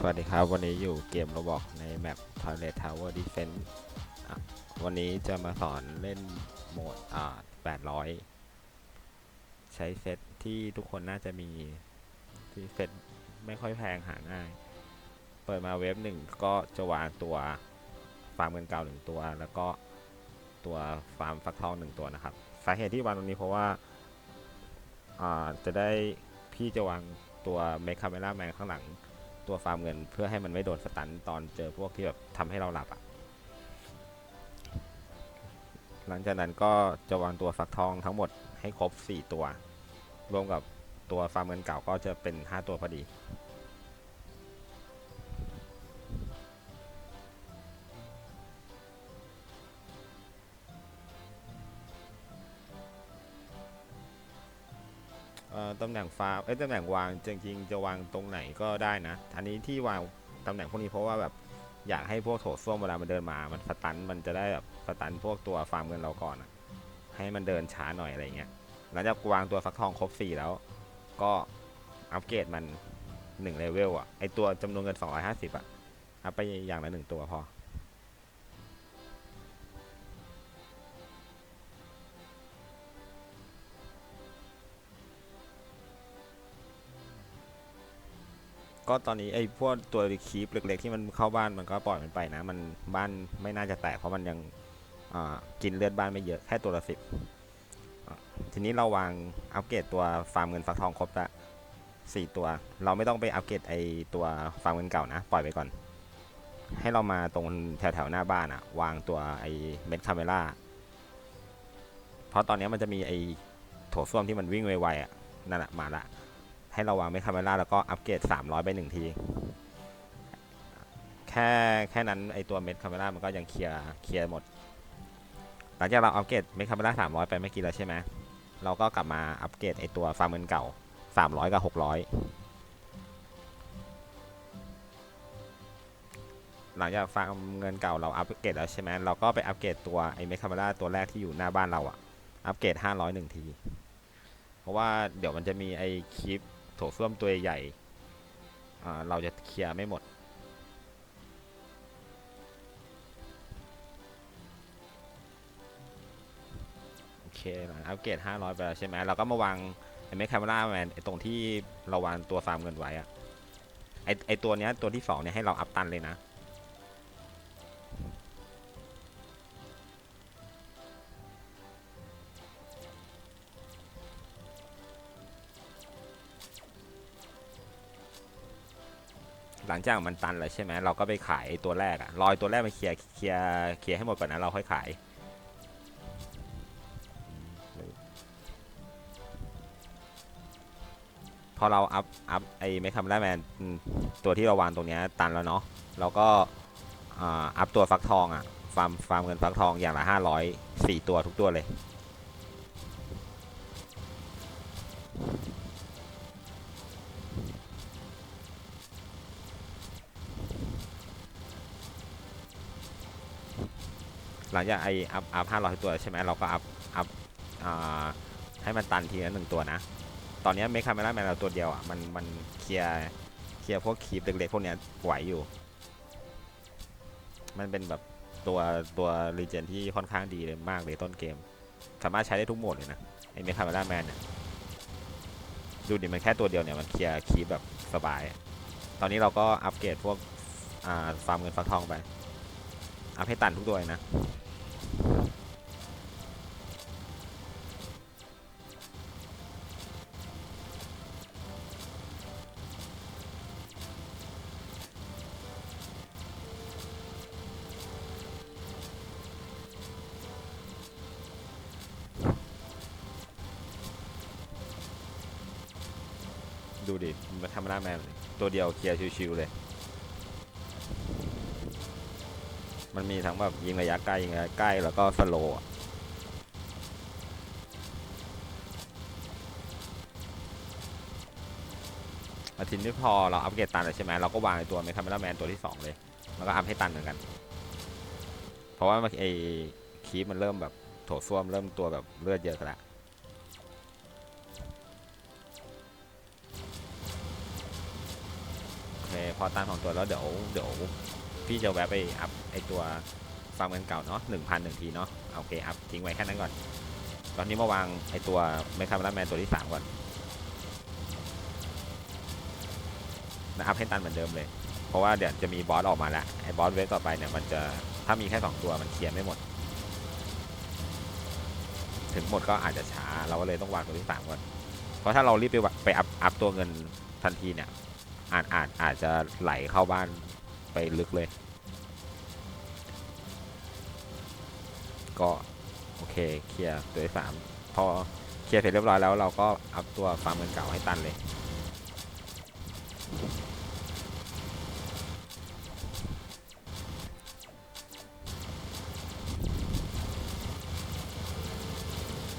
สวัสดีครับ วันนี้อยู่เกมโรบอกในแมป Toilet Tower Defense วันนี้จะมาสอนเล่นโหมดอ่า800 ใช้เซตที่ทุกคนน่าจะมีที่เซตไม่ค่อยแพงหาง่าย เปิดมาเว็บหนึ่งก็จะวางตัวฟาร์มเงินเก่าหนึ่งตัว แล้วก็ตัวฟาร์มฟักทองหนึ่งตัวนะครับ สาเหตุที่วางตรงนี้เพราะว่าอ่าจะได้พี่จะวางตัวเมคคาเมล่าแมนข้างหลัง ตัวฟาร์มเงิน เพื่อให้มันไม่โดนสตันตอนเจอพวกที่แบบทำให้เราหลับอะ่ะหลังจากนั้นก็จะวางตัวฟักทองทั้งหมดให้ครบ 4 ตัว รวมกับตัวฟาร์มเงินเก่าก็จะเป็น 5 ตัวพอดี ตำแหน่งฟาร์มเอ้ยตำแหน่งวางจริงๆจะวางตรงไหนก็ได้นะอันนี้ที่วางตำแหน่งพวกนี้เพราะว่าแบบอยากให้พวกโถส้วมเวลามันเดินมา มันสตันมันจะได้แบบสตันพวกตัวฟาร์มเงินเราก่อนอะให้มันเดินช้าหน่อยอะไรเงี้ยหลังจากวางตัวฟักทองครบ 4 แล้ว ก็อัปเกรดมัน1เลเวลอะไอตัวจำนวนเงิน 250อะอัพไปอย่างละหนึ่งตัวพอ ก็ตอนนี้ไอ้พวกตัวคีปเล็กๆที่มันเข้าบ้านมันก็ปล่อยมันไปนะ มันบ้านไม่น่าจะแตกเพราะมันยังกินเลือดบ้านไม่เยอะแค่ตัวละสิบทีนี้เราวางอัปเกรดตัวฟาร์มเงินฟักทองครบละสี่ตัว เราไม่ต้องไปอัปเกรดไอ้ตัวฟาร์มเงินเก่านะ ปล่อยไปก่อน ให้เรามาตรงแถวๆหน้าบ้านอะวางตัวไอ้เม็ดคาเมล่าเพราะตอนนี้มันจะมีไอ้โถส้วมที่มันวิ่งไวๆอะนั่นแหละมาละ ให้เราวางไม่คาเมล่าแล้วก็อัปเกรด 300 ไปหนึ่งที แค่แค่นั้นไอตัวเม็ดคาเมล่ามันก็ยังเคลียร์เคลียร์หมด หลังจากเราอัปเกรดเม็ดคาเมล่า300 ไปไม่กี่แล้วใช่ไหมเราก็กลับมาอัปเกรดไอตัวฟาร์มเงินเก่า 300 กับ 600 หลังจากฟาร์มเงินเก่าเราอัปเกรดแล้วใช่ไหมเราก็ไปอัปเกรดตัวไอเม็ดคาเมล่าตัวแรกที่อยู่หน้าบ้านเราอะอัปเกรด 500หนึ่งที เพราะว่าเดี๋ยวมันจะมีไอคลิป โถส้วมตัวใหญ่เราจะเคลียร์ไม่หมด โอเคอัปเกรด500 ไปแล้วใช่ไหมเราก็มาวางไอ้เมคคมล่าแมนไอ้ตรงที่เราวางตัวฟาร์มเงินไว้อะไอ้ไอ้ตัวเนี้ยตัวที่สองเนี่ยให้เราอัพตันเลยนะ หลังจากมันตันแล้วใช่ไหมเราก็ไปขายตัวแรกอะรอยตัวแรกมาเคลียร์เคลียร์เคลียร์ให้หมดก่อนนะเราค่อยขายพอเราอัพอัพไอ้เมคคัมแรแมนตัวที่เราวางตรงเนี้ยตันแล้วเนาะเราก็อัพตัวฟักทองอะฟาร์มฟาร์มเงินฟักทองอย่างละห้าร้อยสี่ตัวทุกตัวเลย ลังจากไออัพอัพห้าร้อยตัวใช่ไหมเราก็อัพอัพให้มันตันทีละหนึ่งตัวนะ ตอนนี้เมคคาเมล่าแมนเราตัวเดียวอะมันมันเคลียร์เคลียร์พวกคีปเล็กๆพวกเนี้ยไหวอยู่ มันเป็นแบบตัวตัวรีเจนที่ค่อนข้างดีเลยมากเลยต้นเกม สามารถใช้ได้ทุกโหมดเลยนะไอเมคคาเมล่าแมนเนี่ยดูดิมันแค่ตัวเดียวเนี่ยมันเคลียร์คีปแบบสบาย ตอนนี้เราก็อัปเกรดพวกฟาร์มเงินฟักทองไปอัพให้ตันทุกตัวเลยนะ ดูดิมันทำหน้าแมนตัวเดียวเคลียร์ชิวๆเลย มันมีทั้งแบบยิงระยะไกลยิงระยะใกล้แล้วก็สโลว์อะอาทิตย์นี้พอเราอัปเกรดตันแล้วใช่ไหมเราก็วางในตัวเมคาเมล่าแมนตัวที่ 2 เลย แล้วก็อัพให้ตันเหมือนกัน เพราะว่าไอ้คีปมันเริ่มแบบโถส้วมเริ่มตัวแบบเลือดเยอะกันละ อตันของตัวแล้วเดี๋ยวเดี๋ยวพี่จะแวะไปอัพไอตัวฟาร์มเงินเก่าเนาะหนึ่งพันหนึ่งทีเนาะโอเคอัพทิ้งไว้แค่นั้นก่อน ตอนนี้มาวางไอตัวไม่คาร์บอนแมนตัวที่สามก่อนนะอัพให้ตันเหมือนเดิมเลย เพราะว่าเดี๋ยวจะมีบอสออกมาแล้วไอ้บอสเวฟต่อไปเนี่ยมันจะถ้ามีแค่สองตัวมันเคลียร์ไม่หมด ถึงหมดก็อาจจะช้าเราก็เลยต้องวางตัวที่สามก่อนเพราะถ้าเรารีบไปไปอัพอัพตัวเงินทันทีเนี่ย อาจอาจอาจจะไหลเข้าบ้านไปลึกเลย ก็ โอเคเคลียร์ตัวที่สามพอเคลียร์เสร็จเรียบร้อยแล้วเราก็อัพตัวฟาร์มเงินเก่าให้ตันเลย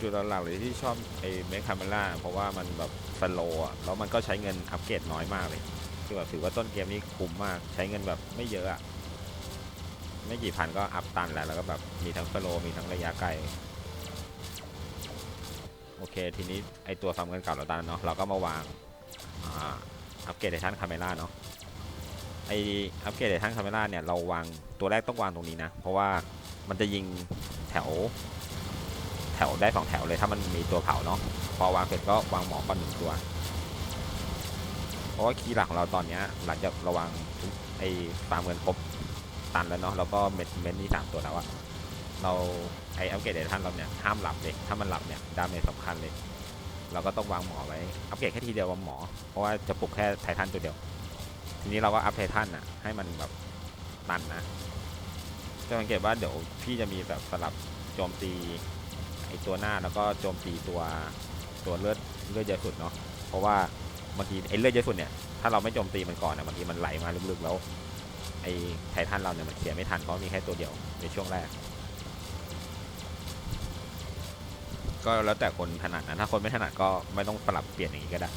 จุดหลักเลยที่ชอบไอ้เมคคาเมล่าเพราะว่ามันแบบ สโลว์อะแล้วมันก็ใช้เงินอัปเกรดน้อยมากเลยคือแบบถือว่าต้นเกมนี้คุ้มมากใช้เงินแบบไม่เยอะอะไม่กี่พันก็อัพตันแล้วแล้วก็แบบมีทั้งสโลมีทั้งระยะไกลโอเคทีนี้ไอตัวฟาร์มเงินเก่าเราตันเนาะเราก็มาวางอัปเกรดไททันคาเมล่าเนาะไออัปเกรดไททันคาเมล่าเนี่ยเราวางตัวแรกต้องวางตรงนี้นะเพราะว่ามันจะยิงแถว วได้สองแถวเลยถ้ามันมีตัวเผาเนาะพอวางเสร็จก็วางหมอก่อนหนึ่งตัว เพราะว่าคีย์หลักของเราตอนนี้หลังจากระวังไอ้ฟามเงินครบตันแล้วเนาะแล้วก็เม็ดเม็ดนี่สามตัวแล้วอะเราไอ้อัปเกรดเดท่านเราเนี่ยห้ามหลับเลยถ้ามันหลับเนี่ยดาเมจสำคัญเลย เราก็ต้องวางหมอไว้อัปเกรดแค่ทีเดียววางหมอ เพราะว่าจะปลุกแค่ไททันตัวเดียว ทีนี้เราก็อัพไททันอะให้มันแบบตันนะจะสังเกตว่าเดี๋ยวพี่จะมีแบบสลับโจมตี ไอตัวหน้าแล้วก็โจมตีตัวตัวเลือดเลือดเยอะสุดเนาะเพราะว่าบางทีไอเลือดเยอะสุดเนี่ยถ้าเราไม่โจมตีมันก่อนเนี่ยบางทีมันไหลมาลึกๆแล้วไอไททันเราเนี่ยมันเคลียร์ไม่ทันเพราะมีแค่ตัวเดียวในช่วงแรก ก็แล้วแต่คนถนัดนะถ้าคนไม่ถนัดก็ไม่ต้องปรับเปลี่ยนอย่างนี้ก็ได้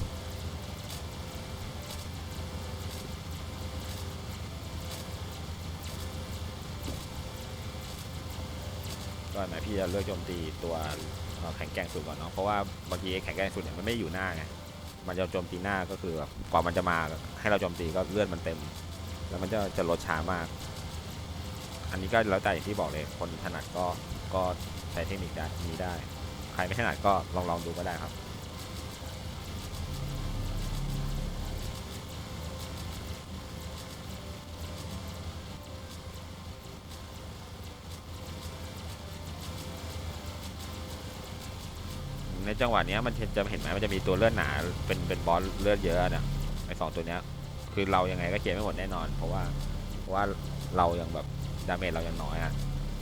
ก็หนพี่จะเลือกโจมตีตัวแข็งแกร่งสุดก่อนเนาะเพราะว่าบางทีไอ้แข็งแกร่งสุดเนี่ยมันไม่อยู่หน้าไงมันจะโจมตีหน้าก็คือกว่ามันจะมาให้เราโจมตีก็เลือดมันเต็ม แล้วมันจะจะลดช้ามาก อันนี้ก็แล้วแต่อย่างที่บอกเลยคนถนัดก็ก็ใช้เทคนิคได้นี้ได้ ใครไม่ถนัดก็ลองลองดูก็ได้ครับ ในจังหวะเนี้ยมันจะเห็นไหมมันจะมีตัวเลือดหนาเป็นเป็นบอสเลือดเยอะเนี่ยไอสองตัวเนี้ยคือเรายังไงก็เคลียร์ไม่หมดแน่นอน เพราะว่าเพราะว่าเรายังแบบดาเมจเรายังน้อยอะ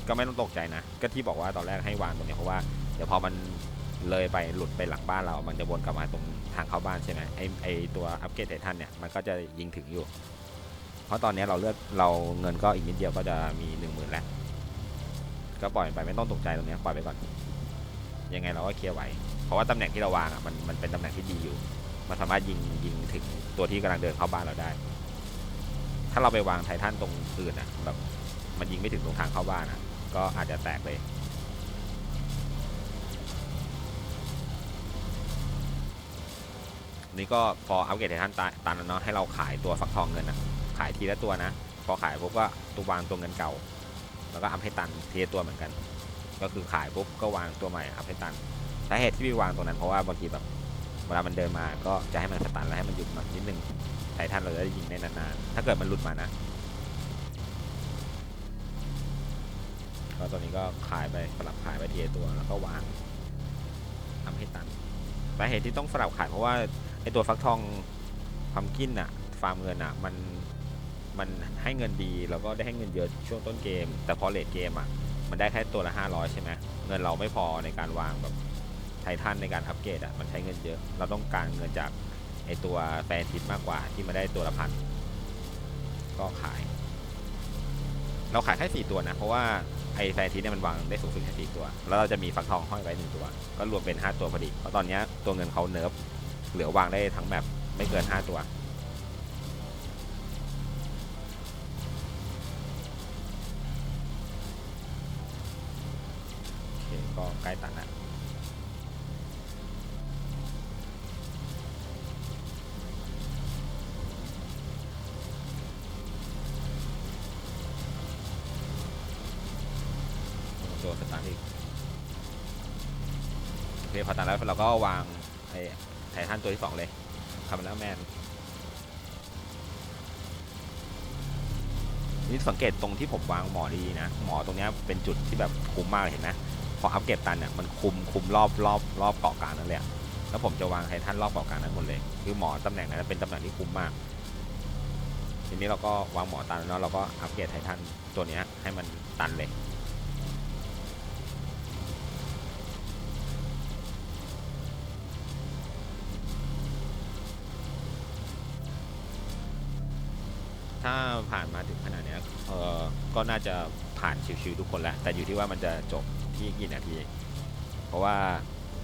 ก็ไม่ต้องตกใจนะ ก็ที่บอกว่าตอนแรกให้วางตรงนี้เพราะว่าเดี๋ยวพอมันเลยไปหลุดไปหลังบ้านเรา มันจะวนกลับมาตรงทางเข้าบ้านใช่ไหมไอไอตัวอัปเกรดไททันเนี่ยมันก็จะยิงถึงอยู่ เพราะตอนนี้เราเลือดเราเงินก็อีกนิดเดียวก็จะมีหนึ่งหมื่นแล้ว ก็ปล่อยไปไม่ต้องตกใจตรงนี้ปล่อยไปก่อน ยังไงเราก็เคลียร์ไหว เพราะว่าตำแหน่งที่เราวางอะมันมันเป็นตำแหน่งที่ดีอยู่ มันสามารถยิงยิงถึงตัวที่กำลังเดินเข้าบ้านเราได้ ถ้าเราไปวางไททันตรงอื่นอะแบบมันยิงไม่ถึงตรงทางเข้าบ้านอะ ก็อาจจะแตกเลยนี่ก็พออัปเกรดไททันตาตันแล้วเนาะให้เราขายตัวฟักทองเงินอะ ขายทีละตัวนะ พอขายปุ๊บก็ตัววางตัวเงินเก่า แล้วก็อัพให้ตันทีละตัวเหมือนกัน ก็คือขายปุ๊บก็วางตัวใหม่อัพให้ตันสาเหตุที่พี่วางตรงนั้นเพราะว่าบางทีแบบเวลามันเดินมาก็จะให้มันสตันแล้วให้มันหยุดมานิดนึงไททันเราจะได้ยิงได้นานๆถ้าเกิดมันหลุดมานะก็ตัวนี้ก็ขายไปสลับขายไปทีละตัวแล้วก็วางทำให้ตันสาเหตุที่ต้องสลับขายเพราะว่าไอตัวฟักทองพัมกินอะฟาร์มเงินอะมันมันให้เงินดีแล้วก็ได้ให้เงินเยอะช่วงต้นเกม แต่พอเลทเกมอะ มันได้แค่ตัวละ 500 ใช่ไหมเงินเราไม่พอในการวางแบบไททันในการอัปเกรดอะมันใช้เงินเยอะ เราต้องการเงินจากไอตัวแฟนทิปมากกว่าที่มาได้ตัวละพันก็ขาย เราขายแค่สี่ตัวนะ เพราะว่าไอแฟนทิปเนี่ยมันวางได้สูงสุดแค่สี่ตัว แล้วเราจะมีฟักทองห้อยไว้หนึ่งตัว ก็รวมเป็นห้าตัวพอดีเพราะตอนเนี้ยตัวเงินเขาเนิร์ฟเหลือวางได้ทั้งแบบไม่เกินห้าตัว ดสตาร์ทอีกโอเคพอตัดแล้วเราก็วางไอ้ไททันตัวที่สองเลยคาร์บอนแมนนี่สังเกตตรงที่ผมวางหมอดีนะ หมอตรงเนี้ยเป็นจุดที่แบบคุ้มมากเห็นไหมพออัปเกรดตันเนี่ยมันคุมคุมรอบรอบรอบเกาะกลางนั่นเละแล้วผมจะวางไททันรอบเกาะกลางนั้นหมดเลย คือหมอตำแหน่งนั้นเป็นตำแหน่งที่คุ้มมาก ทีนี้เราก็วางหมอตันแล้วเราก็อัปเกรดไททันตัวเนี้ยให้มันตันเลย ถ้าผ่านมาถึงขนาดเนี้ยเออก็น่าจะผ่านชิวๆทุกคนแหละแต่อยู่ที่ว่ามันจะจบที่กี่นาที เพราะว่า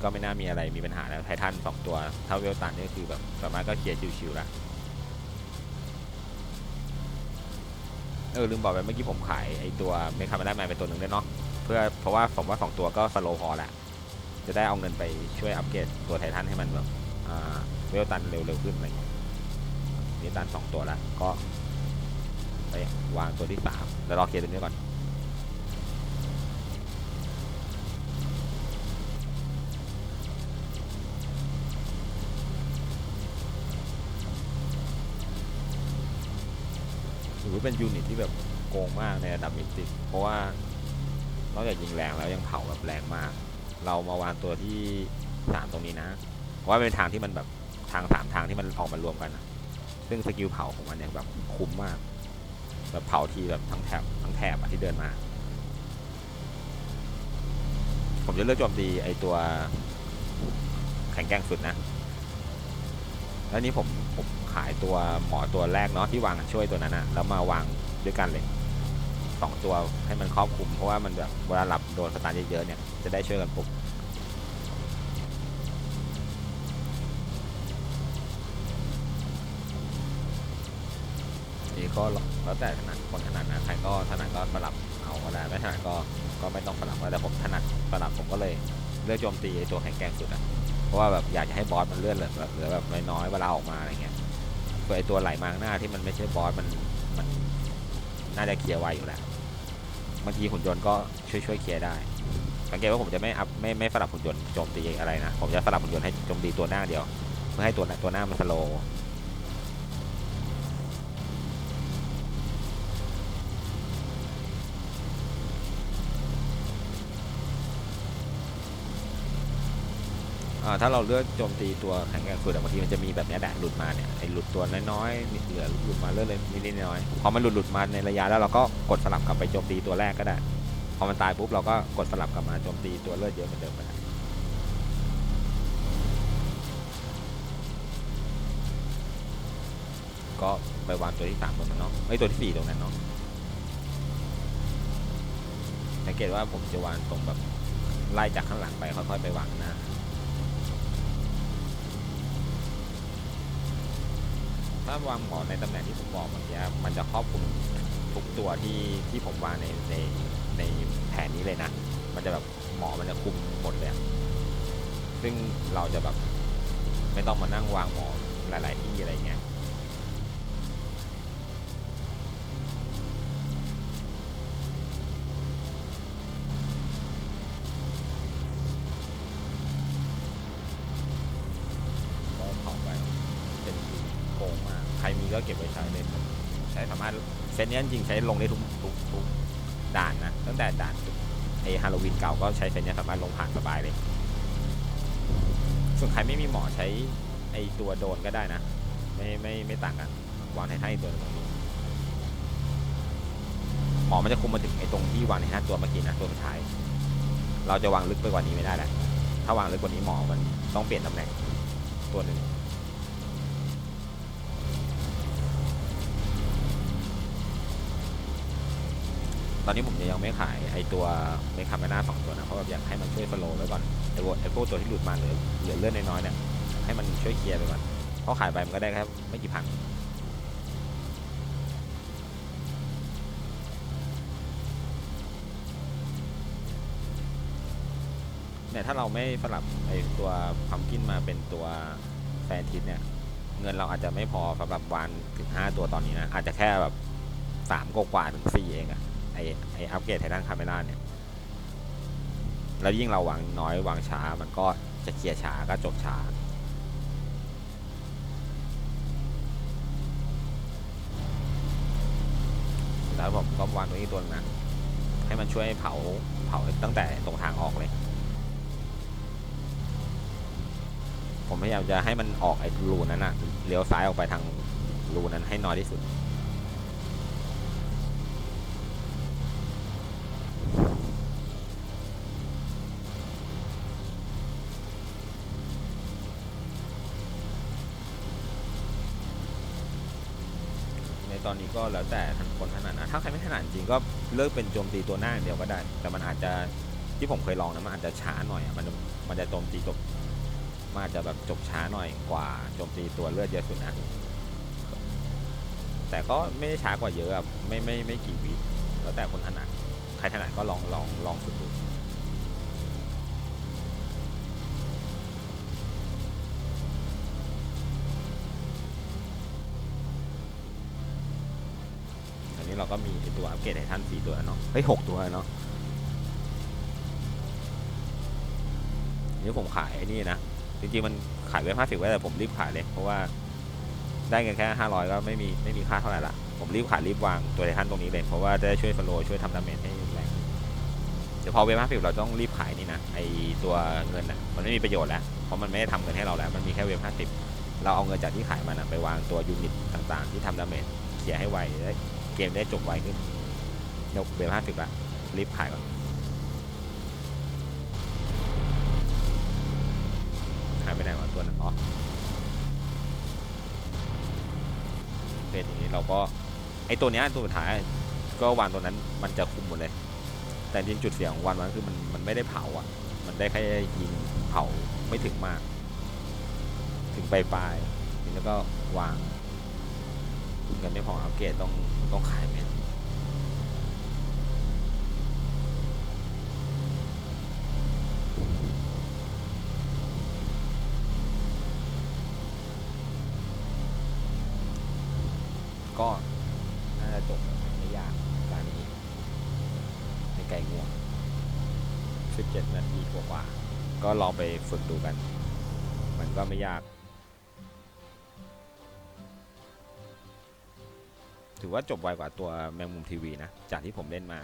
ก็ไม่น่ามีอะไรมีปัญหาแล้วไททันสองตัวถ้าเวลตันนี่คือแบบสามารถก็เคลียร์ชิวๆละเออลืมบอกไปเมื่อกี้ผมขายไอตัวเมคาเมล่าแมนไปตัวหนึ่งด้วยเนาะเพื่อเพราะว่าผมว่าสองตัวก็สโลพอแหละจะได้เอาเงินไปช่วยอัปเกรดตัวไททันให้มันแบบเวลตันเร็วๆขึ้นอะไรเงี้ยนี่ตันสองตัวล้วก็ ไปวางตัวที่สามแล้วรอเคลียร์ตัวนี้ก่อนถือว่าเป็นยูนิตที่แบบโกงมากในระดับมิติเพราะว่านอกจากยิงแรงแล้วยังเผาแบบแรงมาก เรามาวางตัวที่สามตรงนี้นะ เพราะว่าเป็นทางที่มันแบบทางสามทางที่มันออกมารวมกันอะซึ่งสกิลเผาของมันเนี่ยแบบคุ้มมาก แบบเผาทีแบบทั้งแถบทั้งแถบอะที่เดินมา ผมจะเลือกโจมตีไอตัวแข็งแกร่งสุดนะ แล้วนี้ผมผมขายตัวหมอตัวแรกเนาะที่วางช่วยตัวนั้นอะแล้วมาวางด้วยกันเลยสองตัวให้มันครอบคลุมเพราะว่ามันแบบเวลาหลับโดนสตาร์เยอะๆเนี่ยจะได้ช่วยกันปลุ ก็แล้วแต่ถนัดคนถนัดนะใครก็ถนัดก็สลับเอาก็ได้ไม่ถนัดก็ก็ไม่ต้องสลับก็แต่ผมถนัดสลับผมก็เลยเลือกโจมตีตัวแข็งแกร่งสุดอะเพราะว่าแบบอยากจะให้บอสมันเลื่อนเหลือแบบเหลือแบบน้อยๆเวลาออกมาอะไรเงี้ยส่วไอตัวไหลมางหน้าที่มันไม่ใช่บอสมันมันน่าจะเคลียร์ไวอยู่แหละบางทีหุ่นยนต์ก็ช่วยช่วยเคลียร์ได้สังเกตว่าผมจะไม่อัพไม่ไม่สลับหุ่นยนต์โจมตีอะไรนะผมจะสลับหุ่นยนต์ให้โจมตีตัวหน้าเดียวเพื่อให้ตัวตัวหน้ามันสโล อ่าถ้าเราเลือกโจมตีตัวแข็งแกร่งสุดอะบางทีมันจะมีแบบเนี้ยแหละหลุดมาเนี่ยไอหลุดตัวน้อยๆเหลือหลุดมาเรื่อยๆนิดๆน้อยๆพอมันหลุดหลุดมาในระยะแล้วเราก็กดสลับกลับไปโจมตีตัวแรกก็ได้ พอมันตายปุ๊บเราก็กดสลับกลับมาโจมตีตัวเลือดเยอะเหมือนเดิมก็ได้ก็ไปวางตัวที่สามตรงนั้นเนาะไอยตัวที่สี่ตรงนั้นเนาะสังเกตว่าผมจะวางตรงแบบไล่จากข้างหลังไปค่อยๆไปวางหน้า ถ้าวางหมอในตำแหน่งที่ผมบอกเมื่อกี้มันจะครอบคลุมทุกตัวที่ที่ผมวางในในในแผนนี้เลยนะ มันจะแบบหมอมันจะคุมหมดเลยซึ่งเราจะแบบไม่ต้องมานั่งวางหมอหลาย ๆ ที่อะไรเงี้ย ก็เก็บไว้ใช้เลยใช้สามารถเซตเนี้จริงใช้ลงได้ทุกทุกทุกด่านนะตั้งแต่ด่านไอฮาโลวีนเก่าก็ใช้เซตเนี้สามารถลงผ่านสบายเลย ส่วนใครไม่มีหมอใช้ไอตัวโดนก็ได้นะ ไม่ไม่ไม่ต่างกันวางในท่าอีกตัวหนึงตรงนี้หมอมันจะคุมมาถึงไอตรงที่วางในท่าตัวเมื่อกี้นะตัวสุดท้าย เราจะวางลึกไปกว่านี้ไม่ได้แหละถ้าวางลึกกว่านี้หมอมันต้องเปลี่ยนตำแหน่งตัวหนึ่ง อนนี้ผมยังไม่ขายไอตัวเมคาเมน่าสองตัวนะเพราะแบบอยากให้มันช่วยฟโลไว้ก่อนไอพวกไอพวกตัวที่หลุดมาเหลือเหลือเลือดน้อยๆเนี่ยให้มันช่วยเคลียร์ไปก่อนเพราะขายไปมันก็ได้แค่ไม่กี่พันเนี่ยถ้าเราไม่สลับไอตัวพัมกินมาเป็นตัวแฟนทิสเนี่ยเงินเราอาจจะไม่พอสำหรับวานถึง5ตัวตอนนี้นะอาจจะแค่แบบ3กว่าถึง4เองอะ อไออัปเกรดไททันคาเมล่าเนี่ยแล้วยิ่งเราวางน้อยวางช้ามันก็จะเคลียร์ช้าก็จบช้าแล้วผมก็วางตรงนี้ตัวหนึงนะให้มันช่วยเผาเผาตั้งแต่ตรงทางออกเลย ผมพยายามจะให้มันออกไอ้รูนั้นอะเลี้ยวซ้ายออกไปทางรูนั้นให้น้อยที่สุด ตอนนี้ก็แล้วแต่ทานคนถนัดนะถ้าใครไม่ถนัดจริงก็เลิกเป็นโจมตีตัวหน้าอย่างเดียวก็ได้ แต่มันอาจจะที่ผมเคยลองนะมันอาจจะช้าหน่อยมันจะมันจะโจมตีจบมันอาจจะแบบจบช้าหน่อยกว่าโจมตีตัวเลือดเยอะสุดนะแต่ก็ไม่ได้ช้ากว่าเยอะอะไม่ไม่ไม่กี่วิแล้วแต่คนถนัดใครถนัดก็ลองลองลองฝึกดู เราก็มีไอตัวอัปเกรดให้ท่านสี่ตัวเนาะเฮ้ยหกตัวเนาะนี่ผมขายไอ้นี่นะ จริงๆ มันขายเว็บห้าสิบไว้แต่ผมรีบขายเลย เพราะว่าได้เงินแค่ห้าร้อยก็ไม่มีไม่มีค่าเท่าไหร่ละ ผมรีบขายรีบวางตัวไททันตรงนี้เลยเพราะว่าจะได้ช่วยฟโลช่วยทำดาเมจให้แรงเดี๋ยวพอเว็บห้าสิบเราต้องรีบขายนี่นะไอตัวเงินอะมันไม่มีประโยชน์แล้วเพราะมันไม่ได้ทำเงินให้เราแล้ว มันมีแค่เว็บห้าสิบเราเอาเงินจากที่ขายมันะไปวางตัวยูนิตต่างๆ ที่ทำดาเมจเคลียร์ให้ไวและ เกมได้จบไวขึ้นเดี๋ยวเว็บห้าสิบละรีบขายก่อนหายไปไหนวะตัวนั้นอ๋อเป็นอย่างนี้เราก็ไอตัวเนี้ยตัวสุดท้ายก็วางตัวนั้นมันจะคุมหมดเลย แต่จริงจุดเสียของวันมันคือมันมันไม่ได้เผาอะ มันได้แค่ยิงเผาไม่ถึงมาก ถึงปลายปลายแล้วก็วาง เงินไม่พออัปเกรดต้องต้องขายเม็ดก็น่าจะจบไม่ยากการนี้ในไก่งวง17นาทีกว่าๆก็ลองไปฝึกดูกัน มันก็ไม่ยาก ถือว่าจบไวกว่าตัวแมงมุมทีวีนะ จากที่ผมเล่นมา